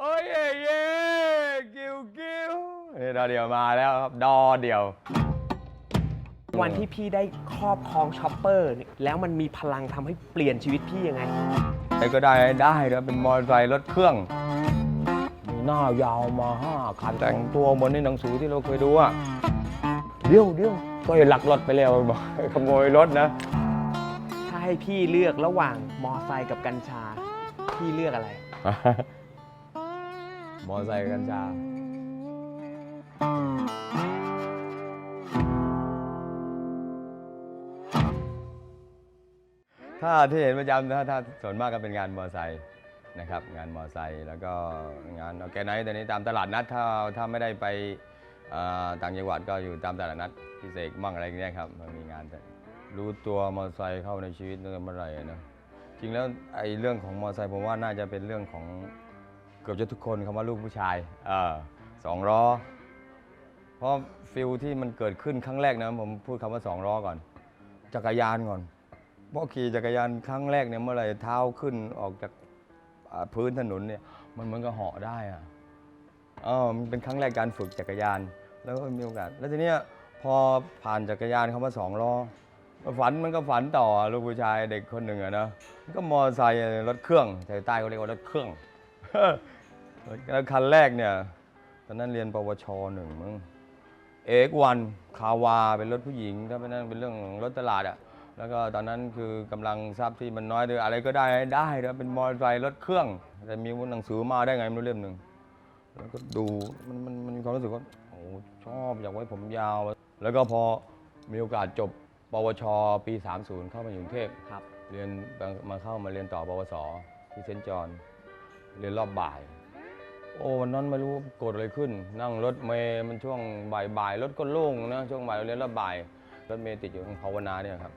โอ้ยเย่เย่กิ้วกิ้วนี่ดอเดียวมาแล้วครับดอเดียว วันที่พี่ได้ครอบครองช็อปเปอร์เนี่ยแล้วมันมีพลังทำให้เปลี่ยนชีวิตพี่ยังไง ไอ้ก็ได้ได้แล้วเป็นมอเตอร์ไซค์รถเครื่อง มีหน้ายาวมาห้าคันแต่งตัวเหมือนในหนังสือที่เราเคยดูอะเดี๋ยวเดี๋ยวก็หลักรถไปแล้วบอกขโมยรถนะ ถ้าให้พี่เลือกระหว่างมอไซค์กับกัญชา พี่เลือกอะไร มอไซค์กัญชาถ้าที่เห็นประจำถ้าถ้าส่วนมากก็เป็นงานมอไซค์นะครับ งานมอไซค์แล้วก็งานออแกไนซ์ตอนนี้ตามตลาดนัดถ้าถ้าไม่ได้ไปต่างจังหวัดก็อยู่ตามตลาดนัดพิเศษมั่งอะไรอย่างเงี้ยครับมันมีงานแต่รู้ตัวมอไซค์เข้าในชีวิตตั้งแต่เมื่อไหร่นะจริงแล้วไอ้เรื่องของมอไซค์ผมว่าน่าจะเป็นเรื่องของ กือบจะทุกคนคำว่าลูกผู้ชายเออสองล้อเพราะฟิลที่มันเกิดขึ้นครั้งแรกนะผมพูดคำว่าสองล้อก่อน จักรยานก่อนเพราะขี่จักรยานครั้งแรกเนี่ยเมื่อไหร่เท้าขึ้นออกจากอ่าพื้นถนนเนี่ยมันเหมือนกับเหาะได้อะเออมันเป็นครั้งแรกการฝึกจักรยาน แล้วก็มีโอกาส แล้วทีเนี้ยพอผ่านจักรยานคำว่าสองล้อฝันมันก็ฝันต่อลูกผู้ชายเด็กคนหนึ่งอะนะมันก็มอไซค์รถเครื่องแถวใต้เขาเรียกว่ารถเครื่อง แล้วคันแรกเนี่ยตอนนั้นเรียนปวชหนึ่งมั้งเอกวันคาวาเป็นรถผู้หญิงถ้าเป็นนั่นเป็นเรื่องของรถตลาดอะแล้วก็ตอนนั้นคือกำลังทรัพย์ที่มันน้อยด้วยอะไรก็ได้ได้แล้วเป็นมอเตอร์ไซค์รถเครื่อง แต่มีหนังสือมาได้ไงไม่รู้เล่มหนึ่งแล้วก็ดูมันมันมันมีความรู้สึกว่าโอ้ชอบอยากไว้ผมยาว แล้วก็พอมีโอกาสจบปวช ปี 30 เข้ามาอยู่กรุงเทพครับ เรียนมาเข้ามาเรียนต่อปวสที่เซนต์จอห์นเรียนรอบบ่าย โอ้วันนั้นไม่รู้เกดอะไรขึ้น นั่งรถเมย์มันช่วงบ่ายๆรถก็โล่งนะช่วงบ่ายเราเรียนรอบบ่ายรถเมย์ติดอยู่ตรงภาวนาเนี่ยครับ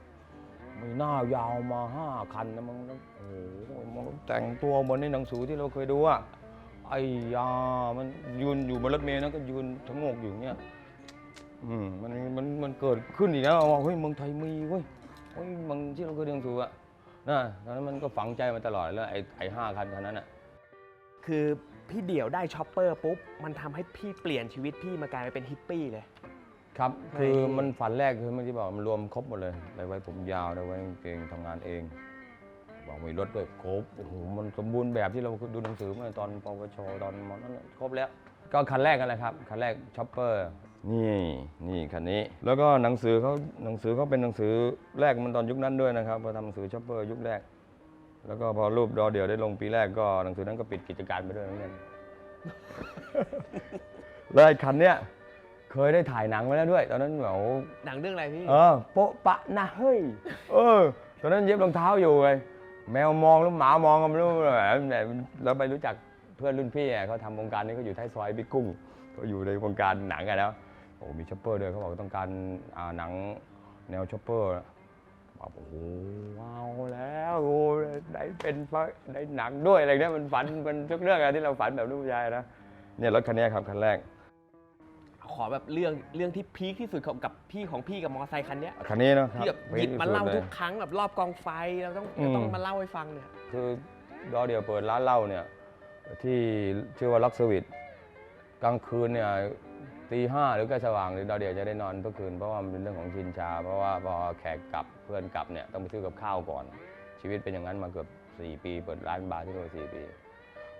มีหน้ายาวมาห้าคันนะมึงโอ้โหมันแต่งตัวเหมือนในหนังสือที่เราเคยดูอะไอ้ยามันยืนอยู่บนรถเมย์นะก็ยืนทะโงกอยู่เงี้ยอืมมันมันมันเกิดขึ้นอีกแล้วว่าเฮ้ยเมืองไทยมีเว้ยเฮ้ยมึงที่เราเคยเรียนหนังสืออะนะตอนนั้นมันก็ฝังใจมาตลอดแล้วไอ้ไอ้ห้าคันคันนั้นอะคือ พี่เดี่ยวได้ช็อปเปอร์ปุ๊บ มันทำให้พี่เปลี่ยนชีวิตพี่มากลายมาเป็นฮิปปี้เลย ครับไม่คือมันฝันแรกคือเมื่อกี้บอกมันรวมครบหมดเลยได้ไว้ผมยาวได้ไว้กางเกงทำงานเองบอกมีรถด้วยครบโอ้โหมันสมบูรณ์แบบที่เราดูหนังสือเมื่อตอนปวชตอนมอนั้นน่ะครบแล้ว ก็คันแรกกันแหละครับคันแรกช็อปเปอร์นี่นี่คันนี้ แล้วก็หนังสือเขาหนังสือเขาเป็นหนังสือแรกมันตอนยุคนั้นด้วยนะครับพอทำหนังสือช็อปเปอร์ยุคแรก แล้วก็พอรูปดอเดียวได้ลงปีแรกก็หนังสือนั้นก็ปิดกิจการไปด้วยเหมือนกันแล้วไอ้คันเนี้ยเคยได้ถ่ายหนังไว้แล้วด้วย ตอนนั้นแบบโอ้หนังเรื่องอะไรพี่ เออโปะปะนะเฮ้ยเออตอนนั้นเย็บรองเท้าอยู่ไงแมวมองแล้วหมามองก็ไม่รู้แหมแหมเราไปรู้จักเพื่อนรุ่นพี่อะเขาทำวงการนี้เขาอยู่ท้ายซอยบิ๊กกุ้งเขาอยู่ในวงการหนังกันแล้วโอ้มีช็อปเปอร์ด้วยเขาบอกต้องการอ่าหนังแนวช็อปเปอร์ บอกโอ้โหว้าวแล้วโอ้ได้เป็นพระได้หนังด้วยอะไรเนี่ยมันฝันมันทุกเรื่องอะที่เราฝันแบบลูกผู้ชายนะเนี่ยรถคันนี้ครับคันแรกขอแบบเรื่องเรื่องที่พีคที่สุดของกับพี่ของพี่กับมอไซค์คันเนี้ยคันนี้เนอะครับที่แบบหยิบมาเล่าทุกครั้งแบบรอบกองไฟเราต้องอืมต้องมาเล่าให้ฟังเนี่ยคือดอเดียวเปิดร้านเหล้าเนี่ยที่ชื่อว่าลักสวิตกลางคืนเนี่ย ตีห้าหรือใกล้สว่างหรือดอเดียวจะได้นอนทุกคืนเพราะว่ามันเป็นเรื่องของชินชา เพราะว่าพอแขกกลับเพื่อนกลับเนี่ยต้องไปซื้อกับข้าวก่อน ชีวิตเป็นอย่างนั้นมาเกือบ 4 ปีเปิดร้านบาร์ที่โน่นสี่ปี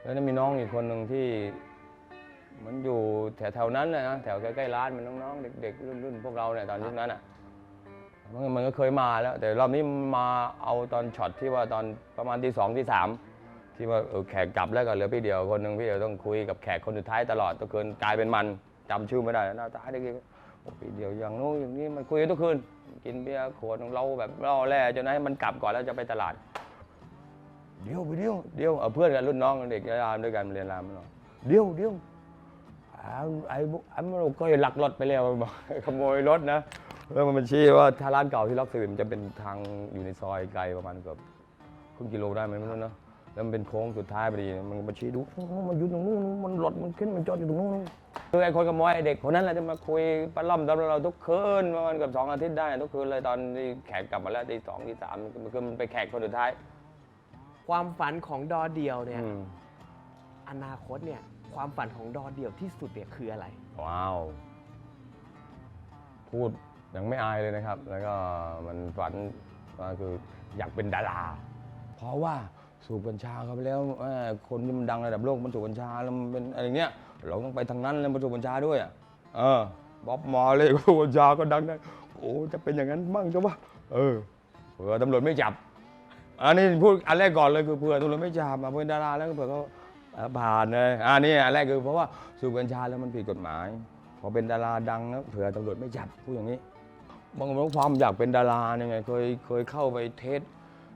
แล้วมีน้องอีกคนหนึ่งที่ มันอยู่แถวๆนั้นเลยนะแถวใกล้ๆร้านมันน้องๆเด็กๆรุ่นๆพวกเราเนี่ยตอนยุคนั้นอะมันก็เคยมาแล้ว แต่รอบนี้มาเอาตอนช็อตที่ว่าตอนประมาณที่สองที่สามที่ว่าแขกกลับแล้วก็เหลือพี่เดียวคนหนึ่งพี่เดียวต้องคุยกับแขกคนสุดท้ายตลอดทุกคืนกลายเป็นมัน จำชื่อไม่ได้หน้าตาเด็กๆโอ้พี่เดียวอย่างนู้นอย่างนี้มันคุยกันทุกคืน กินเบียร์ขวดของเราแบบล่อแร่จนให้มันกลับก่อนแล้วจะไปตลาด เดี๋ยวไปเดี๋ยวเดี๋ยวเพื่อนกันรุ่นน้องเด็กรามด้วยกันเรียนรามมันบอกเดี๋ยวเดี๋ยวอ้าวไอ้บุไอ้มันก็หลักรถไปแล้วบอกขโมยรถนะแล้วมันชี้ว่าถ้าร้านเก่าที่ล็อกสวิมันจะเป็นทางอยู่ในซอยไกลประมาณเกือบครึ่งกิโลได้ไหมไม่รู้นะแล้วมันเป็นโค้งสุดท้ายพอดี มันมาชี้ดูมันอยู่ตรงนู้นมันรถมันขึ้นมันจอดอยู่ตรงนู้น คือไอ้คนขโมยไอ้เด็กคนนั้นแหละที่มาคุยปลาล่อมตอนเราทุกคืนประมาณเกือบสองอาทิตย์ได้ทุกคืนเลยตอนที่แขกกลับมาแล้วตีสองตีสามมันคือมันไปแขกคนสุดท้าย ความฝันของดอเดียวเนี่ยอืมอนาคตเนี่ย ความฝันของดอเดี่ยวที่สุดเนี่ยคืออะไร ว้าว พูดยังไม่อายเลยนะครับ แล้วก็มันฝันก็คืออยากเป็นดาราเพราะว่าสูบกัญชาเข้าไปแล้วเอ่อคนที่มันดังระดับโลกมันสูบกัญชาแล้วมันเป็นอะไรเงี้ย เราต้องไปทางนั้นแล้วมาสูบกัญชาด้วยอะเออบ๊อบมาเลยก็สูบกัญชาก็ดังได้โอ้จะเป็นอย่างนั้นบ้างจ้ะวะเออเผื่อตำรวจไม่จับ อันนี้พูดอันแรกก่อนเลยคือเผื่อตำรวจไม่จับมาเป็นดาราแล้วก็เผื่อเขาเอ่อผ่านเลยอันนี้อันแรกคือเพราะว่าสูบกัญชาแล้วมันผิดกฎหมายพอเป็นดาราดังนะเผื่อตำรวจไม่จับพูดอย่างนี้บางคนความอยากเป็นดาราเนี่ยไง เคยเคยเข้าไปเทส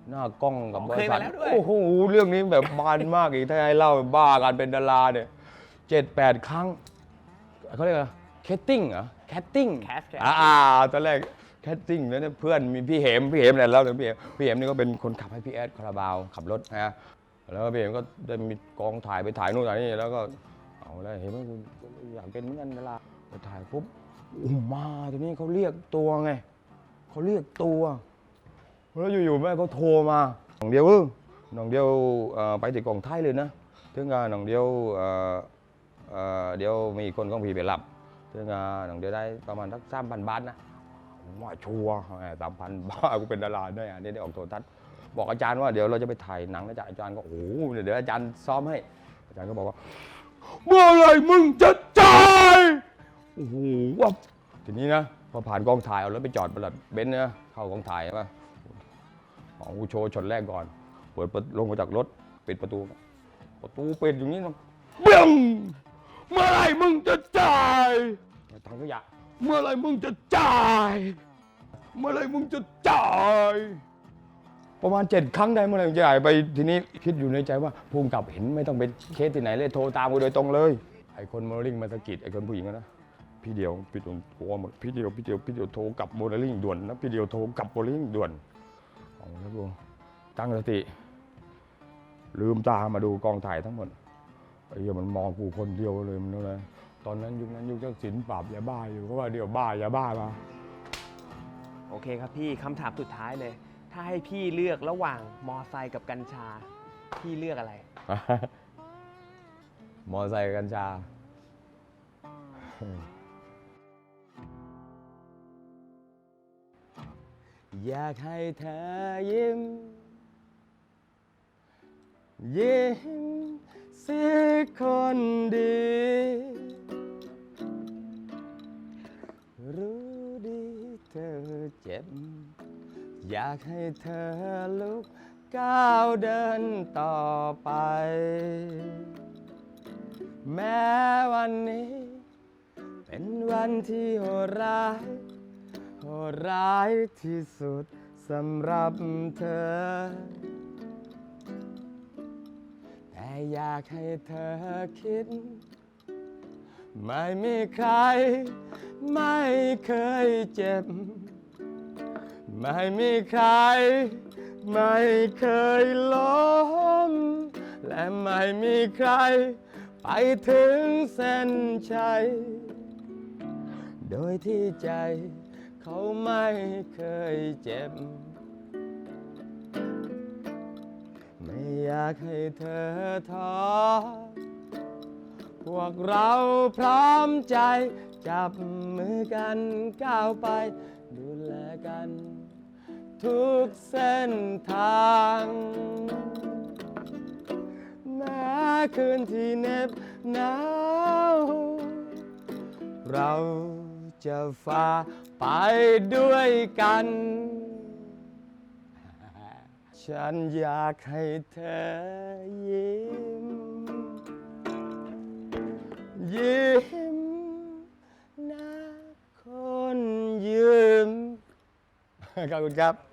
หน้ากล้องกับอ๋บอริเคยษัมาทแล้วด้วยโอ้โหเรื่องนี้แบบบานมากอีกถ้าให้เล่าบ้าการเป็นดาราเนี่ย เจ็ดแปดครั้งเขาเรียกอะไรแคสติ้งเหรอแคสติ้ง Cast- cast อ่าตอนแรกแคสติ้งแล้วเนี่ยเพื่อนมีพี่เหมพี่เหมเนี่ยเล่าถึงพี่เหมพี่เหมนี่ก็เป็นคนขับให้พี่แอดคาราบาวขับรถนะแล้วพี่เหมก็ได้มีกองถ่ายไปถ่ายนู่นถ่ายนี่แล้วก็เอาแล้วเห็นไหมคุณอยากเป็นเหมือนกันดาราไปถ่ายปุ๊บอุ้มมาทีนี้เขาเรียกตัวไงเขาเรียกตัวแล้วอยู่ๆแม่เขาโทรมาหน่องเดียวเออหน่องเดียวเอ่อไปที่กองไทยเลยนะถึงงานหน่องเดียวเอ่อ เดี๋ยวมีคนของพี่ไปรับถึงงหน่องเดียวได้ประมาณสักสามพันบาทนะว่าชัวร์สามพันบ้ากูเป็นดาราด้อันนี้ได้ออกโทรทัศน์บอกอาจารย์ว่าเดี๋ยวเราจะไปถ่ายหนังนะจ๊ะอาจารย์ก็โอ้โหเดี๋ยวอาจารย์ซ้อมให้ อาจารย์ก็บอกว่าเมื่อไรมึงจะจ่ายโอ้โหวับทีนี้นะพอผ่านกองถ่ายเอารถไปจอดบนรถเบนซ์นะเข้ากองถ่ายใช่ปะของกูโชว์ช็อตแรกก่อนเปิดลงมาจากรถปิดประตู ประตูเปิดอย่างนี้นะเบี้ยง เมื่อไหรมึงจะจ่ายทางขยะเมื่อไหรมึงจะจ่าย เมื่อไหรมึงจะจ่าย ประมาณเจ็ดครั้งได้เมื่อไหรมึงจะจ่ายไปทีนี้คิดอยู่ในใจว่าภูมิกับเห็นไม่ต้องเป็นเคสที่ไหนเลยโทรตามกูโดยตรงเลยไอ้คนโมเดลลิ่งมาสะกิดไอ้คนผู้หญิงอะนะพี่เดียวพี่โดนโทรหมดพี่เดียวพี่เดียวพี่เดียวโทรกลับโมเดลลิ่งด่วนนะพี่เดียวโทรกลับโมเดลลิ่งด่วนเอาแล้วกูตั้งสติ ลืมตามาดูกองถ่ายทั้งหมด ไอ้เหี้ยมันมองกูคนเดียวเลยมันอะไรตอนนั้นยุคนั้นยุคทักษิณปราบยาบ้าอยู่ก็ว่าเดี๋ยวบ้ายาบ้ามาโอเคครับพี่คำถามสุดท้ายเลย ถ้าให้พี่เลือกระหว่างมอไซค์กับกัญชา พี่เลือกอะไร มอไซค์กัญชา อยากให้เธอยิ้มยิ้มสิ คนดี รู้ดีเธอเจ็บ อยากให้เธอลุกก้าวเดินต่อไป แม้วันนี้ เป็นวันที่โหดร้าย โหดร้ายที่สุดสำหรับเธอ อยากให้เธอคิด ไม่มีใคร ไม่เคยเจ็บ ไม่มีใคร ไม่เคยล้ม และไม่มีใคร ไปถึงเส้นชัย โดยที่ใจเขาไม่เคยเจ็บ อยากให้เธอท้อพวกเราพร้อมใจ จับมือกันก้าวไป ดูแลกัน ทุกเส้นทาง แม้คืนที่เหน็บหนาว เราจะฝ่าไปด้วยกัน ฉันอยากให้เธอยิ้ม ยิ้มนะคนยืม ขอบคุณครับ